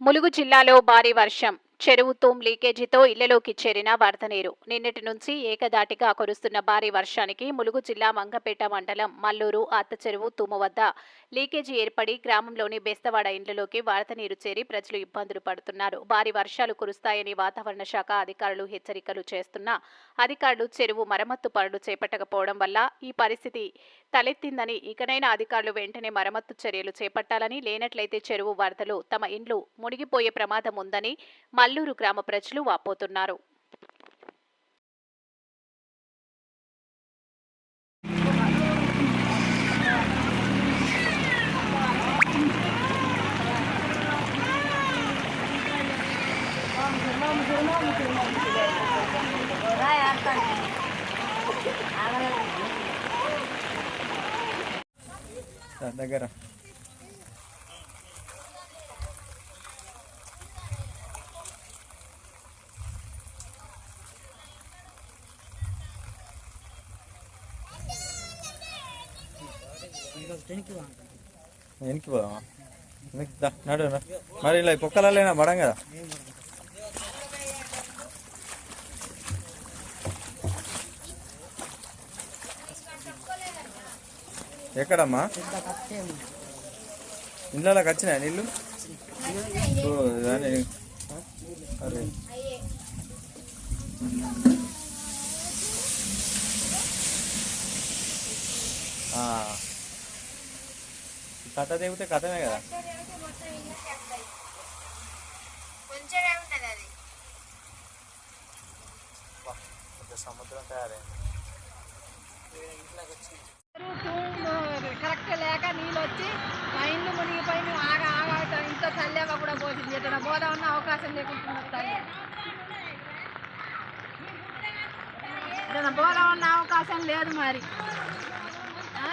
ములుగు జిల్లాలో భారీ వర్షం. చెరువు తూమ్ లీకేజీతో ఇళ్ళలోకి చేరిన వరద నీరు నిన్నటి నుంచి ఏకదాటిగా కురుస్తున్న భారీ వర్షానికి ములుగు జిల్లా మంగపేట మండలం మల్లూరు అత్త చెరువు తూము వద్ద లీకేజీ ఏర్పడి గ్రామంలోని బెస్తవాడ ఇండ్లలోకి వరద నీరు చేరి ప్రజలు ఇబ్బందులు పడుతున్నారు. భారీ వర్షాలు కురుస్తాయని వాతావరణ శాఖ అధికారులు హెచ్చరికలు చేస్తున్నా అధికారులు చెరువు మరమ్మత్తు పనులు చేపట్టకపోవడం వల్ల ఈ పరిస్థితి తలెత్తిందని ఇకనైనా అధికారులు వెంటనే మరమ్మత్తు చర్యలు చేపట్టాలని లేనట్లయితే చెరువు వరదలు తమ ఇండ్లు మునిగిపోయే ప్రమాదం ఉందని మల్లూరు గ్రామ ప్రజలు వాపోతున్నారు. దగ్గర. వెనక్కి పోదామా నడు. మరి ఇలా పొక్కలైనా పడం కదా. ఎక్కడమ్మా? ఇంట్లోకి వచ్చినాయి నీళ్ళు? అరే. ఆ. కథ తెగితే కథమే కదా. కొంచెమే ఉంటది అది? సముద్రం తయారైంది. కరెక్ట్ లేక నీళ్ళు వచ్చి మా ఇల్లు మునిగిపోయి మేము ఆగ ఆగ ఇంత చల్లేగా కూడా పోతుంది ఎక్కడ పోదామన్న అవకాశం లేకుండా తల్లి. ఏదైనా పోదామన్న అవకాశం లేదు మరి. ఆ?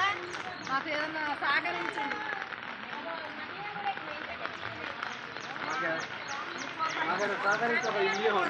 మాకు ఏదన్నా సహకరించండి करो का करें सब ये हो